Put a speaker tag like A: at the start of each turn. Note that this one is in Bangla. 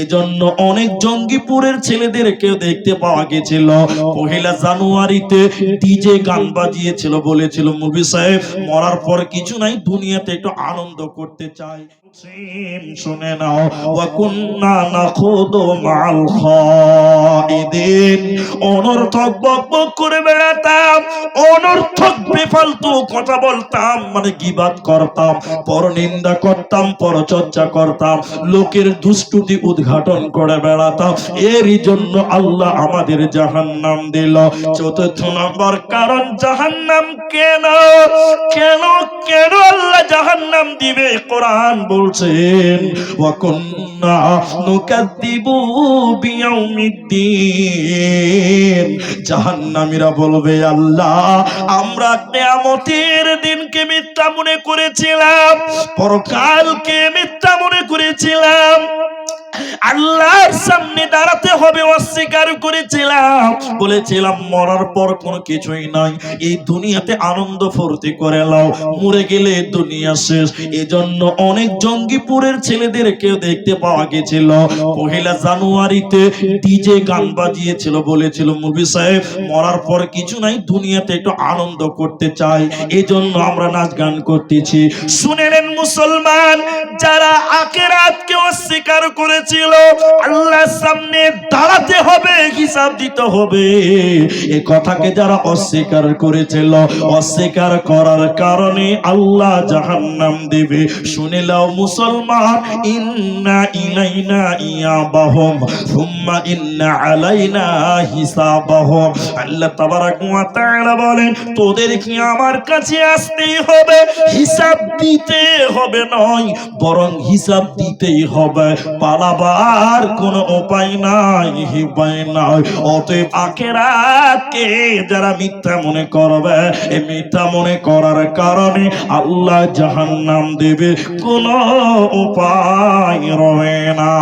A: এজন্য অনেক জঙ্গিপুরের ছেলেদেরকে দেখতে পাওয়া গেছিল। পহেলা জানুয়ারিতে ডিজে গান বাজিয়েছিল বলেছিল মুভি সাহেব। মরার পর কিছু নাই, দুনিয়াতে একটু আনন্দ করতে চাই। শুনে নাও না খুদ মাল খাইদিন অনর্থক বকবক করে বেড়াতাম, অনর্থক বেফালতু কথা বলতাম মানে গিবাদ করতাম করতাম, পরচর্চা করতাম, লোকের দুষ্টুতি উদ্ঘাটন করে বেড়াতাম। এরই জন্য আল্লাহ আমাদের জাহান্নাম দিল। চতুর্থ নম্বর কারণ জাহান্নাম কেন? আল্লাহ জাহান্নাম দিবে, কোরআন বলছেন জাহান্নামীরা বলবে, আল্লাহ, আমরা কিয়ামতের দিনকে মিথ্যা মনে করেছিলাম, পরকালকে মিথ্যা মনে করেছিলাম। আল্লাহর সামনে দাঁড়াতে হবে, অস্বীকার করেছিলাম। বলেছিলাম, মরার পর কোনো কিছুই নাই। এই দুনিয়াতে আনন্দ ফুর্তি করে লাও মরে গেলে দুনিয়া শেষ। এজন্য অনেক জঙ্গিপুরের ছেলেদেরকে দেখতে পাওয়া গেছিল। পহেলা জানুয়ারিতে ডিজে গান বাজিয়েছিল, বলেছিল মুভি সাহেব, মরার পর কিছু নাই, দুনিয়াতে একটু আনন্দ করতে চাই। এজন্য আমরা নাচ গান করতেছি। শুনেলেন মুসলমান, যারা আখেরাতকে অস্বীকার করেছিল, আল্লাহর সামনে দাঁড়াতে হবে, হিসাব দিতে হবে। এই কথাকে যারা অস্বীকার করেছিল, অস্বীকার করার কারণে আল্লাহ জাহান্নাম দেবে। শুনে লাও মুসলমান, ইন্না ইলাইনা ইয়াবাহুম, সুম্মা ইন্না আলাইনা হিসাবাহুম। আল্লাহ তাবারাক ওয়া তাআলা বলেন তোদের কি আমার কাছে আসতেই হবে, হিসাব দিতে হবে নয়, বরং হিসাব দিতেই হবে। পালাবার কোনো উপায় নাই উপায় নাই। অতএব আখেরাতকে যারা মিথ্যা মনে করবে এই মিথ্যা মনে করার কারণে আল্লাহ জাহান্নাম দেবে। কোনো উপায় রবে না।